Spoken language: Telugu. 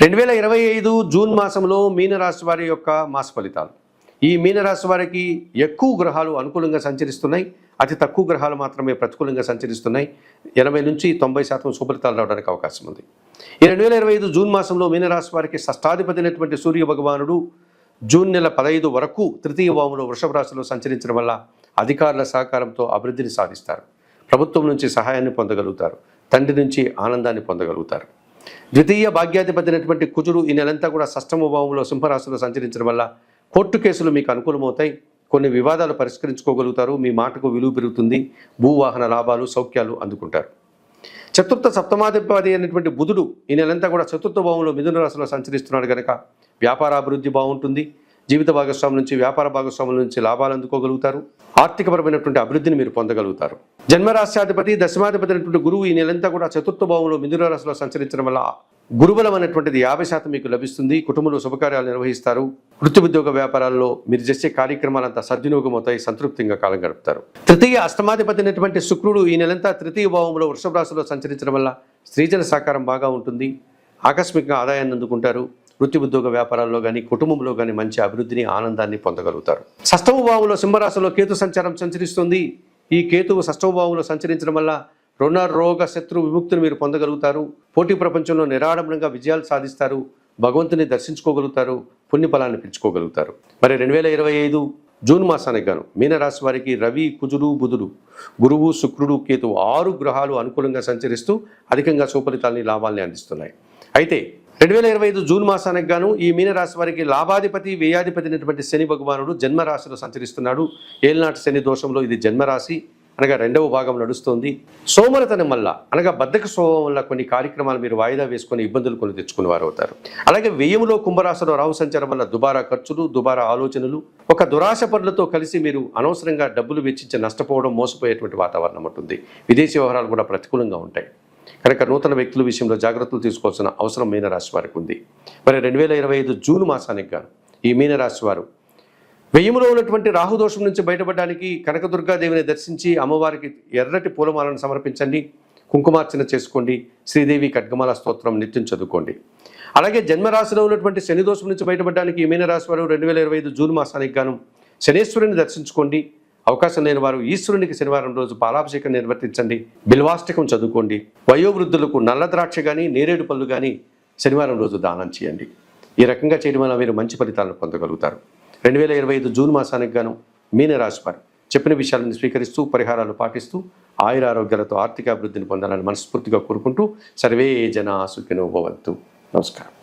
రెండు వేల ఇరవై ఐదు జూన్ మాసంలో మీనరాశి వారి యొక్క మాస ఫలితాలు. ఈ మీనరాశి వారికి ఎక్కువ గ్రహాలు అనుకూలంగా సంచరిస్తున్నాయి. అతి తక్కువ గ్రహాలు మాత్రమే ప్రతికూలంగా సంచరిస్తున్నాయి. ఎనభై నుంచి తొంభై శాతం శుభలితాలు రావడానికి అవకాశం ఉంది. ఈ రెండు వేల ఇరవై ఐదు జూన్ మాసంలో మీనరాశి వారికి షష్టాధిపతి అయినటువంటి సూర్య భగవానుడు జూన్ నెల పదహైదు వరకు తృతీయ వాములో వృషభ రాశిలో సంచరించడం వల్ల అధికారుల సహకారంతో అభివృద్ధిని సాధిస్తారు. ప్రభుత్వం నుంచి సహాయాన్ని పొందగలుగుతారు. తండ్రి నుంచి ఆనందాన్ని పొందగలుగుతారు. ద్వితీయ భాగ్యాధిపతి అయినటువంటి కుజుడు ఈ నెలంతా కూడా సష్టమభావంలో సింహరాశిలో సంచరించడం వల్ల కోర్టు కేసులు మీకు అనుకూలమవుతాయి. కొన్ని వివాదాలు పరిష్కరించుకోగలుగుతారు. మీ మాటకు విలువ పెరుగుతుంది. భూవాహన లాభాలు సౌఖ్యాలు అందుకుంటారు. చతుర్థ సప్తమాధిపతి అయినటువంటి బుధుడు ఈ నెలంతా కూడా చతుర్థ భావంలో మిథున రాశిలో సంచరిస్తున్నాడు కనుక వ్యాపార అభివృద్ధి బాగుంటుంది. జీవిత భాగస్వాముల నుంచి వ్యాపార భాగస్వాముల నుంచి లాభాలు అందుకోగలుగుతారు. ఆర్థికపరమైనటువంటి అభివృద్ధిని మీరు పొందగలుగుతారు. జన్మరాశ్యాధిపతి దశమాధిపతి అయినటువంటి గురువు ఈ నెలంతా కూడా చతుర్థ భావంలో మిథున రాశిలో సంచరించడం వల్ల గురుబలం అనేటువంటిది యాభై శాతం మీకు లభిస్తుంది. కుటుంబంలో శుభకార్యాలు నిర్వహిస్తారు. వృత్తి ఉద్యోగ వ్యాపారాల్లో మీరు చేసే కార్యక్రమాలంతా సద్వినియోగం అవుతాయి సంతృప్తిగా కాలం గడుపుతారు. తృతీయ అష్టమాధిపతి అయినటువంటి శుక్రుడు ఈ నెలంతా తృతీయ భావంలో వృషభ రాశిలో సంచరించడం వల్ల స్త్రీజన సహకారం బాగా ఉంటుంది. ఆకస్మికంగా ఆదాయాన్ని అందుకుంటారు. వృత్తి ఉద్యోగ వ్యాపారాల్లో కానీ కుటుంబంలో కానీ మంచి అభివృద్ధిని ఆనందాన్ని పొందగలుగుతారు. షష్టమ భావంలో సింహరాశిలో కేతు సంచారం సంచరిస్తుంది. ఈ కేతువు షష్టమ భావంలో సంచరించడం వల్ల రుణ రోగ శత్రు విముక్తిని మీరు పొందగలుగుతారు. పోటీ ప్రపంచంలో నిరాడంబరంగా విజయాలు సాధిస్తారు. భగవంతుని దర్శించుకోగలుగుతారు. పుణ్యఫలాన్ని పెంచుకోగలుగుతారు. మరి రెండు వేల ఇరవై ఐదు జూన్ మాసానికి గాను మీనరాశి వారికి రవి కుజుడు బుధుడు గురువు శుక్రుడు కేతువు ఆరు గ్రహాలు అనుకూలంగా సంచరిస్తూ అధికంగా సుఫలితాలని లాభాల్ని అందిస్తున్నాయి. అయితే రెండు వేల ఇరవై ఐదు జూన్ మాసానికి గాను ఈ మీనరాశి వారికి లాభాధిపతి వ్యయాధిపతి అయినటువంటి శని భగవానుడు జన్మరాశిలో సంచరిస్తున్నాడు. ఏలినాటి శని దోషంలో ఇది జన్మరాశి. అనగా రెండవ భాగం నడుస్తోంది. సోమరతనం వల్ల అనగా బద్దక స్వభావం వల్ల కొన్ని కార్యక్రమాలు మీరు వాయిదా వేసుకుని ఇబ్బందులు కొని తెచ్చుకునే వారు అవుతారు. అలాగే వ్యయంలో కుంభరాశిలో రాహు సంచారం వల్ల దుబారా ఖర్చులు దుబారా ఆలోచనలు ఒక దురాశ పనులతో కలిసి మీరు అనవసరంగా డబ్బులు వెచ్చించి నష్టపోవడం మోసపోయేటువంటి వాతావరణం ఉంటుంది విదేశీ వ్యవహారాలు కూడా ప్రతికూలంగా ఉంటాయి. కనుక నూతన వ్యక్తుల విషయంలో జాగ్రత్తలు తీసుకోవాల్సిన అవసరం మీనరాశి వారికి ఉంది. మరి రెండు వేల ఇరవై ఐదు జూన్ మాసానికి గాను ఈ మీనరాశి వారు వెయ్యములో ఉన్నటువంటి రాహుదోషం నుంచి బయటపడడానికి కనకదుర్గాదేవిని దర్శించి అమ్మవారికి ఎర్రటి పూలమాలను సమర్పించండి. కుంకుమార్చన చేసుకోండి. శ్రీదేవి ఖడ్గమాల స్తోత్రం నిత్యం చదువుకోండి. అలాగే జన్మరాశిలో ఉన్నటువంటి శని దోషం నుంచి బయటపడడానికి ఈ మీనరాశి వారు రెండు వేల ఇరవై ఐదు జూన్ మాసానికి గాను శనేశ్వరుని దర్శించుకోండి. అవకాశం లేని వారు ఈశ్వరునికి శనివారం రోజు పాలాభిషేకం నిర్వర్తించండి. బిల్వాష్టకం చదువుకోండి. వయోవృద్ధులకు నల్ల ద్రాక్ష కానీ నేరేడు పళ్ళు కానీ శనివారం రోజు దానం చేయండి. ఈ రకంగా చేయడం వల్ల మీరు మంచి ఫలితాలను పొందగలుగుతారు. రెండు వేల ఇరవై ఐదు జూన్ మాసానికి గాను మీనరాశివారు చెప్పిన విషయాలను స్వీకరిస్తూ పరిహారాలు పాటిస్తూ ఆయుర ఆరోగ్యాలతో ఆర్థిక అభివృద్ధిని పొందాలని మనస్ఫూర్తిగా కోరుకుంటూ సర్వే జన సుఖినోభవంతు నమస్కారం.